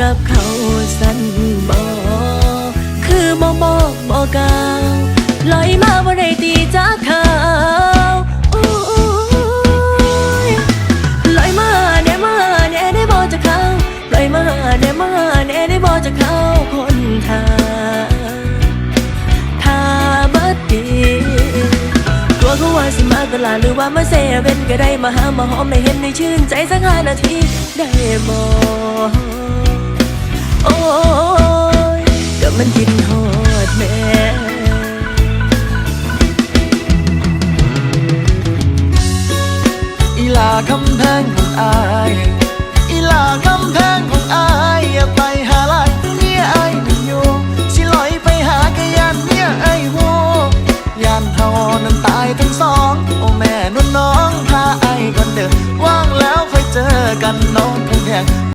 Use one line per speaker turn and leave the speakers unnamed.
กับเขาสันบอคือบ่บอกบอกกล่าว ลอยมาบ่ได้ตีจากเขาโอ้ยลอยมาแน่มาแน่ได้บอกจากเขาลอยมาแน่มาแน่ได้บอกจากเขาคนทางถ้าบัดดีตัวเขาว่าสิมาตลาดหรือว่ามาเซเว่นก็ได้มาหามาหอมได้เห็นได้ชื่นใจสักห้านาทีได้บ่ มันกินฮอดแม่
อีลาคำแพงของอายอีลาคำแพงของอายอย่าไปหาลักเมียอายไม่อยู่สิลอยไปหากะยานเมียไอ้หัวยานเฮานั้นตายทั้งสองโอ้แม่นุ่นน้องพาไอ้ก่อนเด้อว่างแล้วค่อยเจอกันน้องคำแพง